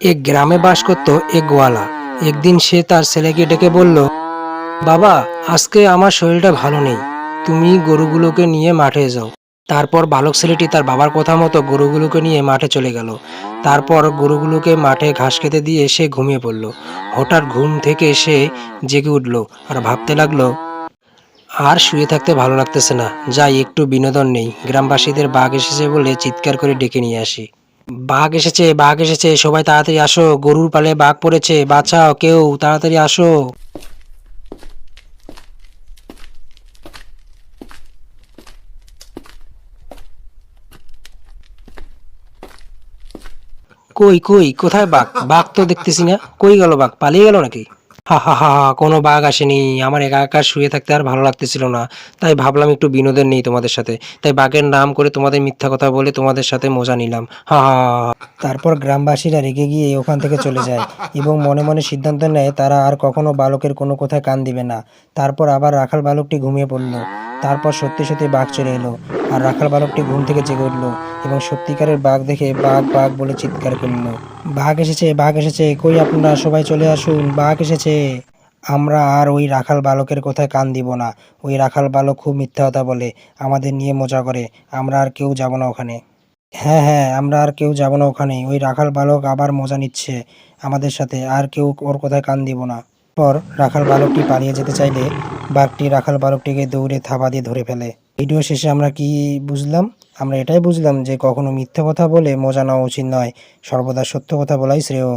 এক গ্রামে বাস করত এক গোয়ালা। একদিন সে তার ছেলেকে ডেকে বলল, বাবা, আজকে আমার শরীরটা ভালো নেই। তুমি গরুগুলোকে নিয়ে মাঠে যাও। তারপর বালক ছেলেটি তার বাবার কথা মতো গরুগুলোকে নিয়ে মাঠে চলে গেল। তারপর গরুগুলোকে মাঠে ঘাস খেতে দিয়ে সে ঘুমিয়ে পড়ল। হঠাৎ ঘুম থেকে সে জেগে উঠল আর ভাবতে লাগল, আর শুয়ে থাকতে ভালো লাগতেছে না। যাই, একটু বিনোদন নেই। গ্রামবাসীদের বাঘ এসেছে বলে চিৎকার করে ডেকে নিয়ে আসি। বাঘ এসেছে বাঘ এসেছে, সবাই তাড়াতাড়ি আসো, গরুর পালে বাঘ পড়েছে, বাঁচাও, কেউ তাড়াতাড়ি আসো। কই কই, কোথায় বাঘ? বাঘ তো দেখতেছি না। কই গেল বাঘ? পালিয়ে গেল নাকি? হা হা হা কোনো বাঘ আসেনি। আমার একা একা শুয়ে থাকতে আর ভালো লাগতেছিল না। তাই ভাবলাম একটু বিনোদন নেই তোমাদের সাথে। তাই বাঘের নাম করে তোমাদের মিথ্যা কথা বলে তোমাদের সাথে মজা নিলাম। হা, হা। তারপর গ্রামবাসীরা রেগে গিয়ে ওখান থেকে চলে যায় এবং মনে মনে সিদ্ধান্ত নেয় তারা আর কখনো বালকের কোনো কোথায় কান দিবে না। তারপর আবার রাখাল বালকটি ঘুমিয়ে পড়ল। তারপর সত্যি সত্যি বাঘ চলে এলো আর রাখাল বালকটি ঘুম থেকে জেগে উঠল এবং সত্যিকারের বাঘ দেখে বাঘ বাঘ বলে চিৎকার করল। বাঘ এসেছে বাঘ এসেছে, কই আপনারা? সবাই চলে আসুন, বাঘ এসেছে। আমরা আর ওই রাখাল বালকের কথায় কান দিব না। ওই রাখাল বালক খুব মিথ্যা বলে, আমাদের নিয়ে মজা করে। আমরা আর কেউ যাব না ওখানে। হ্যাঁ হ্যাঁ আমরা আর কেউ যাব না ওখানে। ওই রাখাল বালক আবার মজা নিচ্ছে আমাদের সাথে, আর কেউ ওর কথায় কান দিব না। পর রাখাল বালকটি পালিয়ে যেতে চাইলে বাঘটি রাখাল বালকটিকে দৌড়ে থাবা দিয়ে ধরে ফেলে। ভিডিও শেষে আমরা কি বুঝলাম? আমরা এটাই বুঝলাম যে কখনো মিথ্যা কথা বলে মজা নেওয়া উচিত নয়। সর্বদা সত্য কথা বলাই শ্রেয়।